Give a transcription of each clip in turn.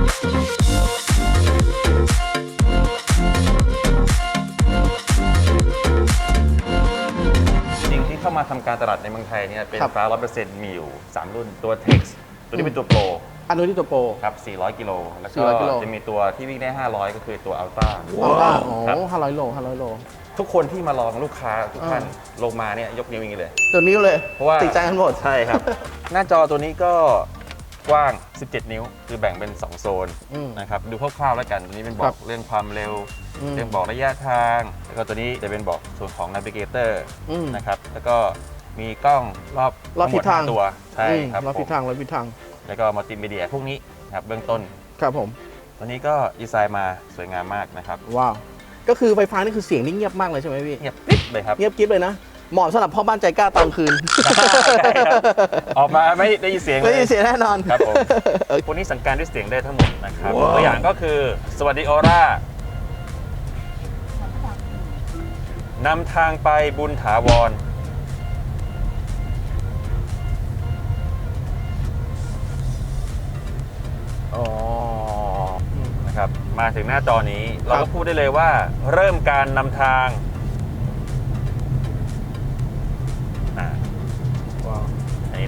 จริงที่เข้ามาทำการตลาดในเมืองไทยเนี่ยเป็นฟ้าร้อยเปอร์เซ็นต์มีอยู่ 3 รุ่นตัว Tex ตัวนี้เป็นตัวโปรอันนี้ที่ตัวโปร ครับ 400 กิโล แล้วก็จะมีตัวที่วิ่งได้ 500 ก็คือตัว Ultra อัลต้าโอ้ครับ ห้าร้อยโลห้าร้อยโล ทุกคนที่มาลองลูกค้าทุกท่านลงมาเนี่ยยกนิ้วอย่างนี้เลย ตัวนี้เลย เพราะว่าติดใจกันหมด ใช่ครับ หน้าจอตัวนี้ก็ กว้าง 17 นิ้ว คือแบ่งเป็น 2 โซนอืม นะครับดูคร่าวๆแล้วกันตัวนี้เป็นบครัอบกเรื่องความเร็ว อืม เรื่องบอกระยะทาง แล้วก็ตัวนี้จะเป็นบอกส่วนของ Navigator อืมนะครับ แล้วก็มีกล้องรอบรอบทิศทางทั้หมดห้ตัว ใช่อืมครับรับทิศผมทางรับทิศทางแล้วก็มัลติมีเดียพวกนี้นะครับเบื้องต้น ครับผม ตัวนี้ก็ดีไซน์มาสวยงามมากนะครับ ว้าว ก็คือไฟฟ้านี่คือเสียงนี่เงียบมากเลยใช่ไหมพี่ เงียบปิ๊บเลยครับ เงียบกิ๊บเลยนะ เหมาะสำหรับพ่อบ้านใจกล้าตอนคืน ออกมาไม่ได้ยินเสียงเลไม่ย ได้ยินเสียงแน่นอน ครับผมเออพวกนี้สั่งการด้วยเสียงได้ทั้งหมดนะครับว้าว ตัวอย่างก็คือสวัสดีออร่านำทางไปบุญถาวร อ๋ออืมนะครับ มาถึงหน้าจอนี้เราครัก็บพูดได้เลยว่า เริ่มการนำทาง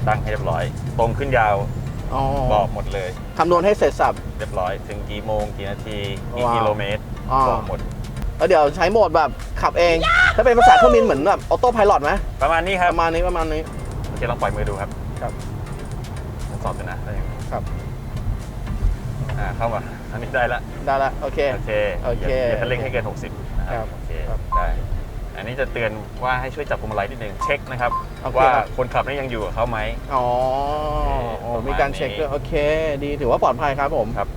ตั้งให้เรียบร้อย ตรงขึ้นยาวอ๋อบอกหมดเลย คำนวณให้เสร็จสับ เรียบร้อย ถึงกี่โมงกี่นาทีกี่ว้าวกิโลเมตรอ๋อ บอกหมด แล้วเดี๋ยวใช้โหมดแบบขับเอง ถ้าเป็นภาษาเครื่องบินเหมือนแบบออโต้พายロไหมประมาณนี้ครัปบระมาณนี้ประมาณนี้ โอเคลองปล่อยมือดูครับครับทดสอบดูนะได้ยังครับ อ่าเข้ามาอันนี้ได้ละได้ละโอเค โอเคโอเคอย่าอย่าเร่งให้เกิน 60นะคครัรับบโอเคครับได้ อันนี้จะเตือนว่าให้ช่วยจับพวงมาลัยนิดนึงเช็คนะครับ โอเค ว่าครับคนขับนี่ยังอยู่กับเขาไหม อ๋อโอเคโอ้ประมาณมีการเช็คด้วยนี้โอเค ดีถือว่าปลอดภัยครับผม ครับ